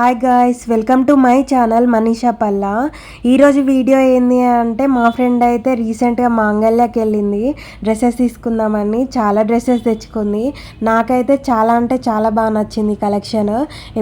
Hi guys welcome to my channel Manisha Palla ఈరోజు video ఏంది అంటే మా ఫ్రెండ్ అయితే రీసెంట్గా మాంగళ్యాకి వెళ్ళింది. డ్రెస్సెస్ తీసుకుందామని చాలా డ్రెస్సెస్ తెచ్చుకుంది. నాకైతే చాలా అంటే చాలా బాగా నచ్చింది కలెక్షన్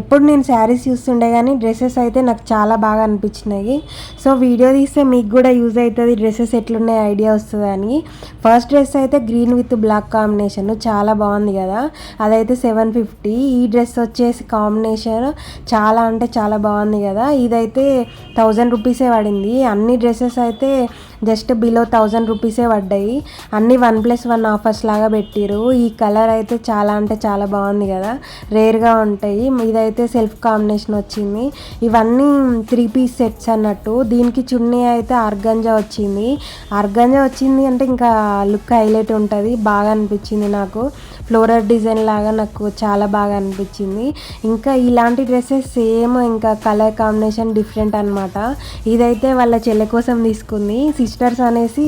ఎప్పుడు నేను శారీస్ చూస్తుండే కానీ డ్రెస్సెస్ అయితే నాకు చాలా బాగా అనిపించినాయి. సో వీడియో తీస్తే మీకు కూడా యూజ్ అవుతుంది డ్రెస్సెస్ ఎట్లున్నాయి ఐడియా వస్తుందని. ఫస్ట్ డ్రెస్ అయితే గ్రీన్ విత్ బ్లాక్ కాంబినేషన్ చాలా బాగుంది కదా. అదైతే సెవెన్ ఫిఫ్టీ ఈ డ్రెస్ వచ్చేసి కాంబినేషన్ చాలా అంటే చాలా బాగుంది కదా. ఇదైతే థౌజండ్ రూపీసే పడింది. అన్ని డ్రెస్సెస్ అయితే జస్ట్ బిలో థౌజండ్ రూపీసే పడ్డాయి. అన్ని వన్ ప్లస్ వన్ ఆఫర్స్ లాగా పెట్టిరు. ఈ కలర్ అయితే చాలా అంటే చాలా బాగుంది కదా. రేర్గా ఉంటాయి. ఇదైతే సెల్ఫ్ కాంబినేషన్ వచ్చింది. ఇవన్నీ త్రీ పీస్ సెట్స్ అన్నట్టు. దీనికి చున్నీ అయితే అర్గంజా వచ్చింది. అర్గంజా వచ్చింది అంటే ఇంకా లుక్ హైలైట్ ఉంటుంది. బాగా అనిపించింది నాకు. ఫ్లోరల్ డిజైన్ లాగా నాకు చాలా బాగా అనిపించింది. ఇంకా ఇలాంటి డ్రెస్సెస్ సేమ్ ఇంకా కలర్ కాంబినేషన్ డిఫరెంట్ అనమాట ఇదైతే వాళ్ళ చెల్లె కోసం తీసుకుంది. సిస్టర్స్ అనేసి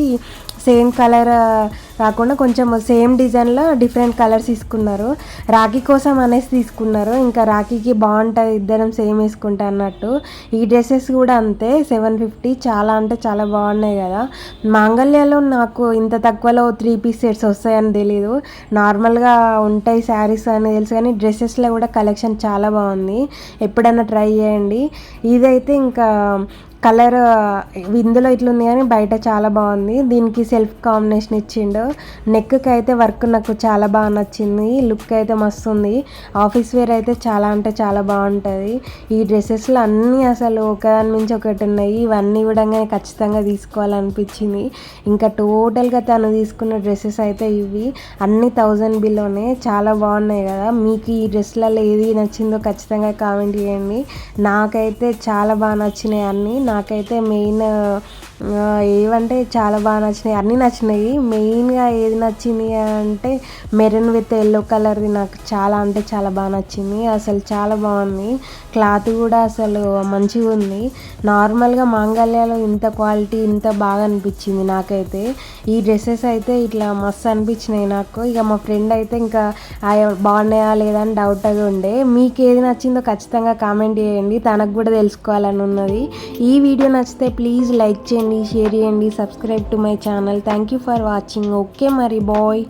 సేమ్ కలర్ కాకుండా కొంచెం సేమ్ డిజైన్లో డిఫరెంట్ కలర్స్ తీసుకున్నారు. రాఖీ కోసం అనేసి తీసుకున్నారు. ఇంకా రాఖీకి బాగుంటుంది ఇద్దరం సేమ్ వేసుకుంటా అన్నట్టు. ఈ డ్రెస్సెస్ కూడా అంతే సెవెన్ ఫిఫ్టీ చాలా అంటే చాలా బాగున్నాయి కదా. మాంగళ్యాలో నాకు ఇంత తక్కువలో త్రీ పీస్ సెట్స్ వస్తాయని తెలీదు. నార్మల్గా ఉంటాయి శారీస్ అని తెలుసు కానీ డ్రెస్సెస్లో కూడా కలెక్షన్ చాలా బాగుంది. ఎప్పుడైనా ట్రై చేయండి. ఇదైతే ఇంకా కలర్ ఇందులో ఇట్లుంది కానీ బయట చాలా బాగుంది. దీనికి సెల్ఫ్ కాంబినేషన్ ఇచ్చిండు. నెక్కి అయితే వర్క్ నాకు చాలా బాగా నచ్చింది. లుక్ అయితే మస్తు ఉంది ఆఫీస్ వేర్ అయితే చాలా అంటే చాలా బాగుంటుంది. ఈ డ్రెస్సెస్లో అన్నీ అసలు ఒకదాని మించి ఒకటి ఉన్నాయి. ఇవన్నీ కూడా ఖచ్చితంగా తీసుకోవాలనిపించింది. ఇంకా టోటల్గా తను తీసుకున్న డ్రెస్సెస్ అయితే ఇవి. అన్ని థౌజండ్ బిల్లోనే చాలా బాగున్నాయి కదా. మీకు ఈ డ్రెస్లలో ఏది నచ్చిందో ఖచ్చితంగా కామెంట్ చేయండి. నాకైతే చాలా బాగా నచ్చినాయి అన్నీ. నాకైతే మెయిన్ ఏవంటే చాలా బాగా నచ్చినాయి. అన్నీ నచ్చినాయి. మెయిన్గా ఏది నచ్చింది అంటే మెరూన్ విత్ ఎల్లో కలర్ది నాకు చాలా అంటే చాలా బాగా నచ్చింది. అసలు చాలా బాగుంది. క్లాత్ కూడా అసలు మంచిగా ఉంది. నార్మల్గా మాంగళ్యాలో ఇంత క్వాలిటీ ఇంత బాగా అనిపించింది నాకైతే. ఈ డ్రెస్సెస్ అయితే ఇట్లా మస్తు అనిపించినాయి నాకు. ఇక మా ఫ్రెండ్ అయితే ఇంకా బాగున్నాయా లేదా? అని డౌట్గా ఉండే. మీకు ఏది నచ్చిందో ఖచ్చితంగా కామెంట్ చేయండి. తనకు కూడా తెలుసుకోవాలని ఉన్నది. ఈ వీడియో నచ్చితే ప్లీజ్ లైక్ చేయండి షేర్ చేయండి subscribe to my channel thank you for watching okay మరి బాయ్